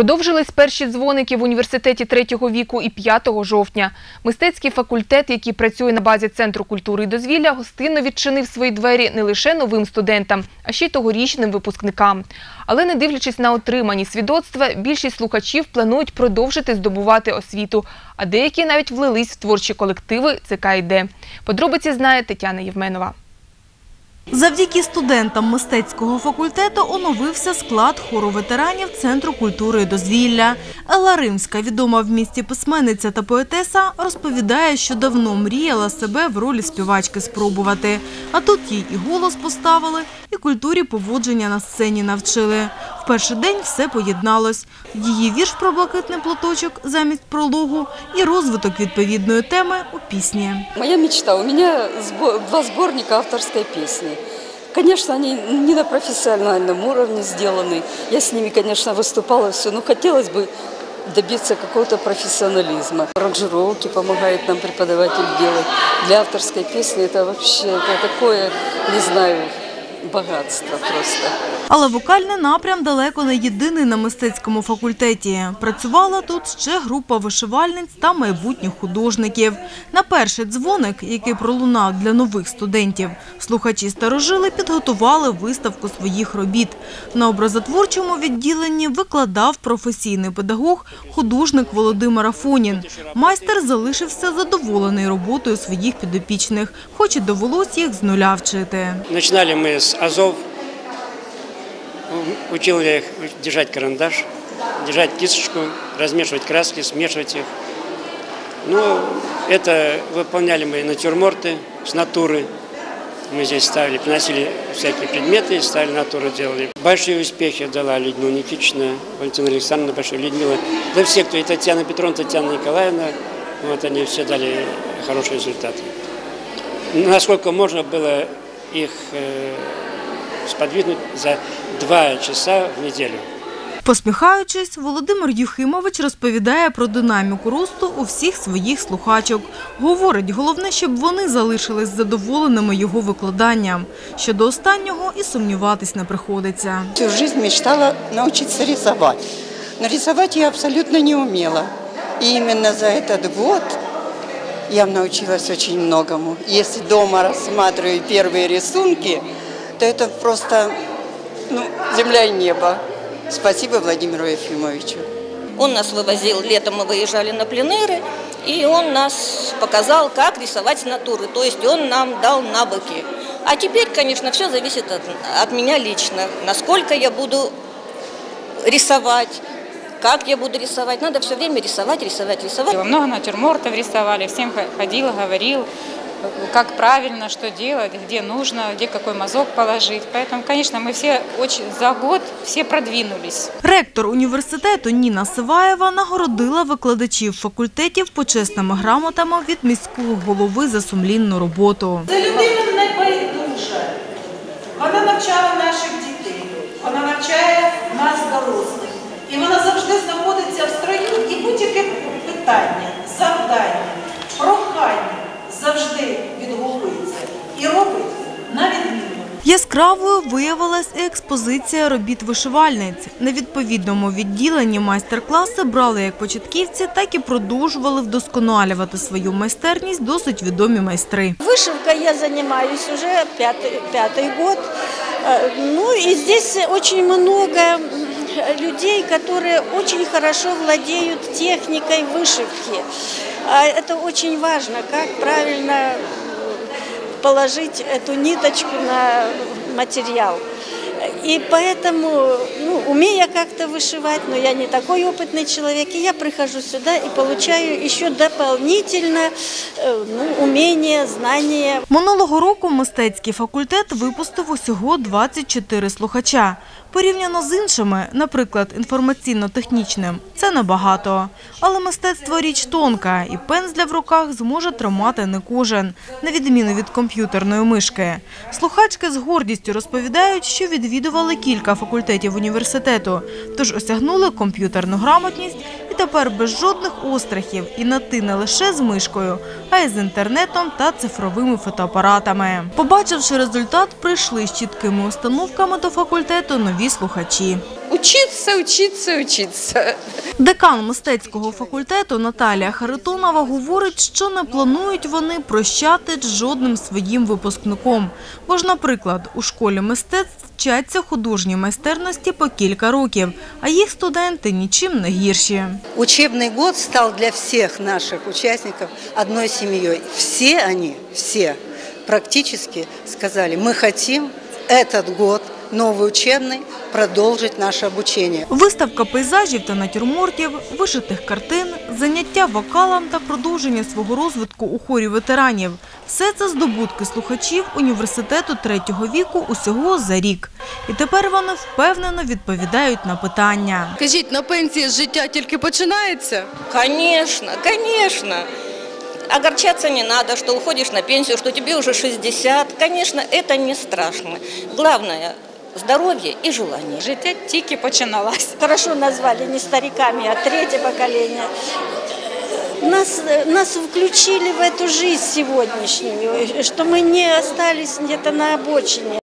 Продовжились перші дзвоники в університеті третього віку і 5 жовтня. Мистецький факультет, який працює на базі Центру культури і дозвілля, гостинно відчинив свої двері не лише новим студентам, а ще й тогорічним випускникам. Але не дивлячись на отримані свідоцтва, більшість слухачів планують продовжити здобувати освіту, а деякі навіть влились в творчі колективи ЦК «Іде». Подробиці знає Тетяна Євменова. Завдяки студентам мистецького факультету оновився склад хору ветеранів Центру культури і дозвілля. Елла Римська, відома в місті письменниця та поетеса, розповідає, що давно мріяла себе в ролі співачки спробувати. А тут їй і голос поставили, і культурі поводження на сцені навчили В перший день все поєдналось. Її вірш про блакитний платочок замість прологу і розвиток відповідної теми у пісні. Моя мечта. У меня сбо- два сборника авторской песни. Конечно, они не на профессиональном уровне сделаны. Я с ними, конечно, выступала все, но хотелось бы добиться какого-то профессионализма. Аранжировки помогает нам преподаватель делать. Для авторской песни это вообще это такое, не знаю, богатство просто. Але вокальний напрям далеко не єдиний на мистецькому факультеті. Працювала тут ще група вишивальниць та майбутніх художників. На перший дзвоник, який пролунав для нових студентів, слухачі старожили підготували виставку своїх робіт. На образотворчому відділенні викладав професійний педагог, художник Володимир Афонін. Майстер залишився задоволений роботою своїх підопічних, хоч і довелось їх з нуля вчити. Начинали мы азов. Учил я их держать карандаш, держать кисточку, размешивать краски, смешивать их. Ну, это выполняли мы натюрморты с натуры. Мы здесь ставили, приносили всякие предметы, ставили натуру, делали. Большие успехи дала Людмила Никитична, Валентина Александровна, большая Людмила. Да все, кто и Татьяна Петровна, Татьяна Николаевна, вот они все дали хорошие результаты. Насколько можно было их э, сподвигнуть за два часа в неделю. Посміхаючись, Володимир Юхимович розповідає про динаміку росту у всіх своїх слухачок. Говорить, головне, щоб вони залишились задоволеними його викладанням. Щодо останнього і сумніватись не приходиться. Всю жизнь мечтала научиться рисовать. Но рисовать я абсолютно не умела. И именно за этот год я научилась очень многому. Если дома рассматриваю первые рисунки, то это просто ну, земля и небо. Спасибо Владимиру Ефимовичу. Он нас вывозил, летом мы выезжали на пленеры, и он нас показал, как рисовать с натуры. То есть он нам дал навыки. А теперь, конечно, все зависит от, от меня лично. Насколько я буду рисовать, как я буду рисовать. Надо все время рисовать, рисовать, рисовать. Много натюрмортов рисовали, всем ходил, говорил, как правильно, что делать, где нужно, где какой мазок положить. Поэтому, конечно, мы все очень за год все продвинулись. Ректор університету Ніна Сиваєва нагородила викладачів факультетів почесними грамотами від міського голови за сумлінну роботу. Це людина не байдужа. Вона навчала наших дітей, вона навчає нас дорослих. І вона завжди знаходиться в строю і будь-яке питання, завдання, прохання завжди відгукується і робить на відміну. Яскравою виявилась і експозиція робіт вишивальниць. На відповідному відділенні майстер-класи брали як початківці, так і продовжували вдосконалювати свою майстерність досить відомі майстри. Вышивкой я занимаюсь уже пятый, пятый год. Э, Ну и здесь очень много м, людей, которые очень хорошо владеют техникой вышивки. А Это очень важно, как правильно э, положить эту ниточку на материал. И поэтому, ну, умея как-то вышивать, но я не такой опытный человек, и я прихожу сюда и получаю еще дополнительно э, ну, умение, знания. Минулого року мистецький факультет випустив усього 24 слухача. Порівняно з іншими, наприклад, інформаційно-технічним, це небагато. Але мистецтво річ тонка, і пензля в руках зможе тримати не кожен, на відміну від комп'ютерної мишки. Слухачки з гордістю розповідають, що відвідували кілька факультетів університету, тож осягнули комп'ютерну грамотність і тепер без жодних острахів і на ти не лише з мишкою, а й з інтернетом та цифровими фотоапаратами. Побачивши результат, прийшли з чіткими установками до факультету нові нові слухачі. Учиться, учиться, учиться. Декан мистецького факультету Наталія Харитонова говорить, що не планують вони прощати з жодним своїм випускником. Бо ж, наприклад, у школі мистецтв вчаться художній майстерності по кілька років, а їх студенти нічим не гірші. Учебный год стал для всех наших участников одной семьей. Все они, все практически сказали, мы хотим этот год, новый учебный, продолжить наше обучение. Виставка пейзажів та натюрмортів, вишитих картин, заняття вокалом та продовження свого розвитку у хорі ветеранів – все це здобутки слухачів університету третього віку усього за рік. І тепер вони впевнено відповідають на питання. Кажіть, на пенсії життя тільки починається? Конечно, конечно. Огорчаться не надо, что уходишь на пенсию, что тебе уже 60. Конечно, это не страшно. Главное – здоровье и желание. Життя тільки починалось. Хорошо назвали не стариками, а третье поколение. Нас, нас включили в эту жизнь сегодняшнюю, что мы не остались где-то на обочине.